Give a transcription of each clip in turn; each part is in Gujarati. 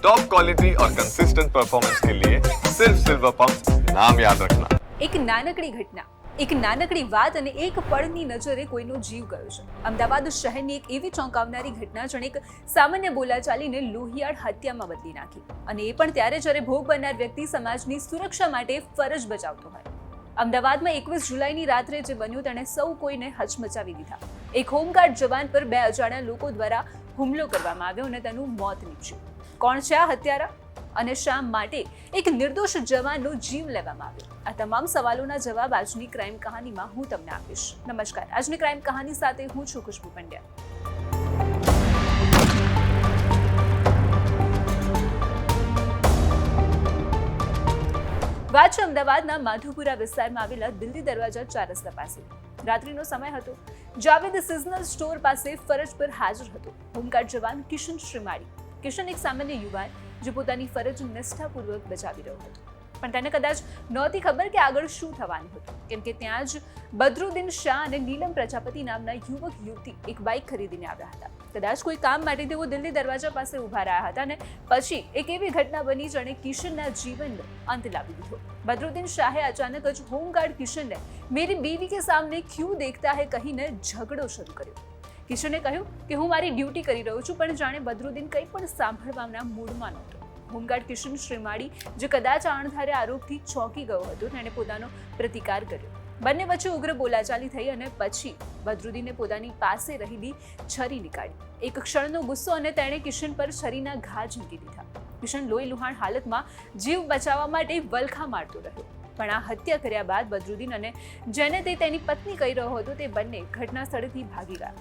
टॉप क्वालिटी और कंसिस्टेंट परफॉर्मेंस के लिए सिर्फ सिल्वर पंप नाम याद रखना એક નાનકડી ઘટના એક નાનકડી વાત અને એક પળની નજરે કોઈનો જીવ ગયો છે અમદાવાદ શહેરની એક એવી ચોંકાવનારી ઘટના જેણે એક સામાન્ય બોલાચાલીને લોહિયાળ હત્યામાં બદલી નાખી અને એ પણ ત્યારે જ્યારે ભોગ બનનાર વ્યક્તિ સમાજની સુરક્ષા માટે ફરજ બજાવતો હોય અમદાવાદમાં એકવીસ જુલાઈની રાત્રે જે બન્યું તેણે સૌ કોઈને હચમચાવી દીધા એક હોમગાર્ડ જવાન પર બે અજાણ્યા લોકો દ્વારા હુમલો કરવામાં આવ્યો અને તેનું મોત નીપજ્યું. કોણ છે આ હત્યારા? અને શા માટે એક નિર્દોષ જવાનનો જીવ લેવામાં આવ્યો? આ તમામ સવાલોના જવાબ આજની ક્રાઇમ કહાનીમાં હું તમને આપીશ. નમસ્કાર. આજની ક્રાઇમ કહાની સાથે હું છું ખુશ્બુ પંડ્યા. વાત છે અમદાવાદના માધુપુરા વિસ્તારમાં આવેલા દિલ્હી દરવાજા ચાર રસ્તા પાસે. રાત્રિનો સમય હતો. જાવેદ સિઝનલ સ્ટોર પાસે ફરજ પર હાજર હતો. હોમગાર્ડ જવાન કિશન શ્રીમાળી. કિશન એક સામાન્ય યુવાન, જે પોતાની ફરજ નિષ્ઠાપૂર્વક બજાવી રહ્યો હતો. પણ તેને કદાચ નહોતી ખબર કે આગળ શું થવાનું હતું. કેમ કે ત્યાં જ બદરુદ્દીન શાહ અને નીલમ પ્રજાપતિ નામના યુવક યુવતી એક બાઇક ખરીદીને આવ્યા હતા. કદાચ કોઈ કામ માટે તેઓ દિલ્હી દરવાજા પાસે ઊભા રહ્યા હતા અને પછી એક એવી ઘટના બની જેણે કિશનના જીવનનો અંત લાવી દીધો. બદરુદ્દીન શાહે અચાનક જ હોમગાર્ડ કિશનને મેરી બીવી કે સામને ક્યુ દેખતા હે? કહીને ઝઘડો શરૂ કર્યો. કિશને કહ્યું કે હું મારી ડ્યુટી કરી રહ્યો છું, પણ જાણે બદરુદ્દીન કંઈ પણ સાંભળવાના મૂડમાં નહોતો. હોમગાર્ડ કિશન શ્રીમાળી, જે કદાચ અણધારે આરોપથી ચોંકી ગયો હતો, તેણે પોતાનો પ્રતિકાર કર્યો. બંને વચ્ચે ઉગ્ર બોલાચાલી થઈ અને પછી બદરુદ્દીને પોતાની પાસે રહેલી છરી નીકાળી. એક ક્ષણનો ગુસ્સો અને તેણે કિશન પર છરીના ઘા ઝીંકી દીધા. કિશન લોહી લુહાણ હાલતમાં જીવ બચાવવા માટે વલખા મારતો રહ્યો. પણ આ હત્યા કર્યા બાદ બદરુદ્દીન અને જેને તે તેની પત્ની કહી રહ્યો હતો, તે બંને ઘટના સ્થળેથી ભાગી ગયા.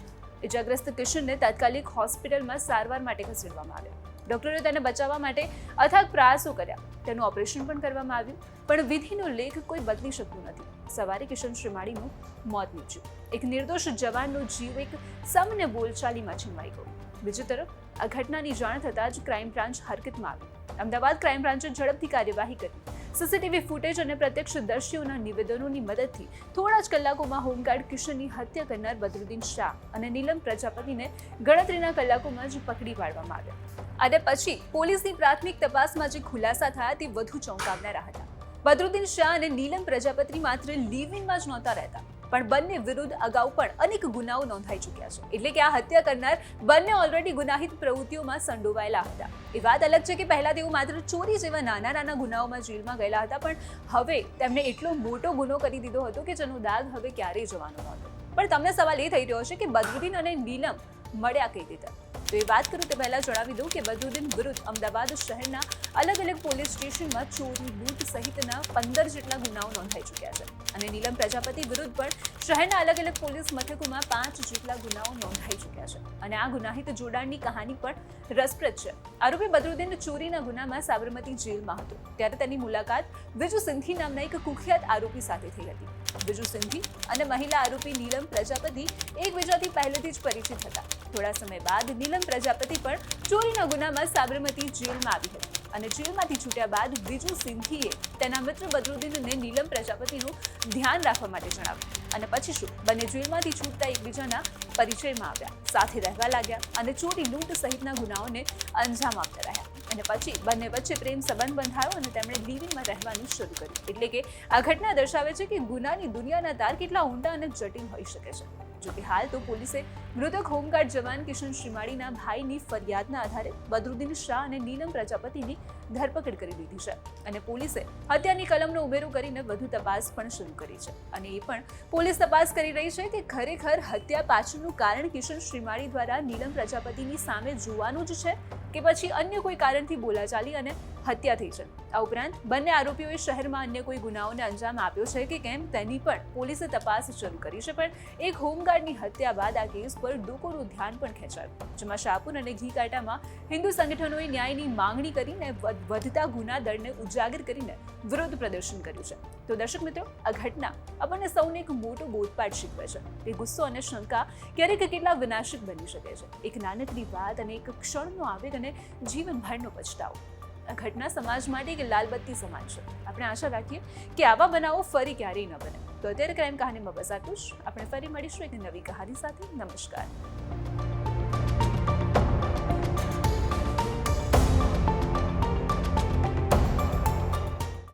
ઇજાગ્રસ્ત કિશનને તાત્કાલિક હોસ્પિટલમાં સારવાર માટે ખસેડવામાં આવ્યો. ડોક્ટરે તેને બચાવવા માટે અથાગ પ્રયાસો કર્યા. તેનું ઓપરેશન પણ કરવામાં આવ્યું, પણ વિધિનો લેખ કોઈ બદલી શકતું નથી. સવારે કિશન શ્રીમાળીનું મોત નીપજ્યું. એક નિર્દોષ જવાનનો જીવ એક સમને બોલચાલીમાં છીનવાઈ ગયો. બીજી તરફ, આ ઘટનાની જાણ થતાં જ ક્રાઇમ બ્રાન્ચ હરકતમાં આવી અમદાવાદ ક્રાઇમ બ્રાન્ચે ઝડપથી કાર્યવાહી કરી. સીસીટીવી ફૂટેજ અને પ્રત્યક્ષદર્શીઓના નિવેદનોની મદદથી થોડા જ કલાકોમાં હોમગાર્ડ કિશનની હત્યા કરનાર બદરુદ્દીન શાહ અને નીલમ પ્રજાપતિને ગણતરીના કલાકોમાં જ પકડી પાડવામાં આવ્યા. અને પછી પોલીસની પ્રાથમિક તપાસમાં જે ખુલાસા થયા તે વધુ ચોંકાવનારા હતા. બદરુદ્દીન શાહ અને નીલમ પ્રજાપતિ માત્ર લિવિંગમાં જ નહોતા રહેતા. પણ બંને વિરુદ્ધ અગાઉ પણ અનેક ગુનાઓ નોંધાઈ ચૂક્યા છે. એટલે કે આ હત્યા કરનાર બંને ઓલરેડી ગુનાહિત પ્રવૃત્તિઓમાં સંડોવાયેલા હતા. એ વાત અલગ છે કે પહેલા તેઓ માત્ર ચોરી જેવા નાના નાના ગુનાઓમાં જેલમાં ગયેલા હતા, પણ હવે તેમણે એટલો મોટો ગુનો કરી દીધો હતો કે જેનો દાગ હવે ક્યારેય જવાનો નહોતો. પણ તમને સવાલ એ થઈ રહ્યો છે કે બદરુદ્દીન અને નીલમ મળ્યા કઈ રીતે? તો એ વાત કરું તે પહેલાં જણાવી દઉં કે બદરુદ્દીન વિરુદ્ધ અમદાવાદ શહેરના અલગ અલગ પોલીસ સ્ટેશનમાં ચોરી, લૂંટ સહિતના પંદર જેટલા ગુનાઓ નોંધાઈ ચૂક્યા છે. અને નીલમ પ્રજાપતિ વિરુદ્ધ પણ શહેરના અલગ અલગ પોલીસ મથકોમાં પાંચ જેટલા ગુનાઓ નોંધાઈ ચૂક્યા છે. અને આ ગુનાહિત જોડાણની કહાની પણ રસપ્રદ છે. આરોપી બદરુદ્દીન ચોરીના ગુનામાં સાબરમતી જેલમાં હતો. ત્યારે તેની મુલાકાત વિજુ સિંધી નામના એક કુખ્યાત આરોપી સાથે થઈ હતી. વિજુ સિંધી અને મહિલા આરોપી નીલમ પ્રજાપતિ એકબીજાથી પહેલેથી જ પરિચિત હતા. થોડા સમય બાદ નીલમ પ્રજાપતિ પણ ચોરીના ગુનામાં સાબરમતી જેલમાં આવી હતી. અને જેલમાંથી છૂટ્યા બાદ વિજુ સિંધીએ તેના મિત્ર બદરુદ્દીનને નીલમ પ્રજાપતિનું ધ્યાન રાખવા માટે જણાવ્યું. અને પછી શું? બંને જેલમાંથી છૂટતા એકબીજાના પરિચયમાં આવ્યા. સાથે રહેવા લાગ્યા અને ચોરી લૂંટ સહિતના ગુનાઓને અંજામ આપતા રહ્યા. અને પછી બંને વચ્ચે પ્રેમ સંબંધ બંધાયો અને તેમણે લિવિંગમાં રહેવાનું શરૂ કર્યું. એટલે કે આ ઘટના દર્શાવે છે કે ગુનાની દુનિયાના તાર કેટલા ઊંડા અને જટિલ હોઈ શકે છે. જો કે હાલ તો પોલીસે મૃતક હોમગાર્ડ જવાન કિશન શ્રીમાળીના ભાઈની ફરિયાદના આધારે બદરુદ્દીન શાહ અને નીલમ પ્રજાપતિની ધરપકડ કરી લીધી છે. અને પોલીસે હત્યાની કલમનો ઉમેરો કરીને વધુ તપાસ પણ શરૂ કરી છે. અને એ પણ પોલીસ તપાસ કરી રહી છે કે ખરેખર હત્યા પાછળનું કારણ કિશન શ્રીમાળી દ્વારા નીલમ પ્રજાપતિની સામે જોવાનું જ છે કે પછી અન્ય કોઈ કારણથી બોલાચાલી અને હત્યા થઈ છે. આ ઉપરાંત બંને આરોપીઓએ શહેરમાં અન્ય કોઈ ગુનાઓને અંજામ આપ્યો છે કે કેમ તેની પણ પોલીસે તપાસ શરૂ કરી છે. પણ એક હોમગાર્ડની હત્યા બાદ આ કેસ પર લોકોનું ધ્યાન પણ ખેંચાયું. જેમાં શાહપુર અને ઘી કાંટામાં હિન્દુ સંગઠનોએ ન્યાયની માંગણી કરીને વધ- વધતા ગુના દળને ઉજાગર કરીને વિરોધ પ્રદર્શન કર્યું છે. તો દર્શક મિત્રો, આ ઘટના આપણને સૌને એક મોટો બોધપાઠ શીખવે છે કે ગુસ્સો અને શંકા ક્યારેક કેટલા વિનાશક બની શકે છે. એક નાનકડી વાત અને એક ક્ષણનો આવેગ અને જીવનભરનો પછતાવો. ઘટના સમાજ માટે એક લાલબત્તી સમાજ છે? આપણે આશા રાખીએ કે આવા બનાવો ફરી ક્યારેય ન બને. તો અત્યારે ક્રાઇમ કહાનીમાં બસ આટલું જ. આપણે ફરી મળીશું એક નવી કહાની સાથે. નમસ્કાર.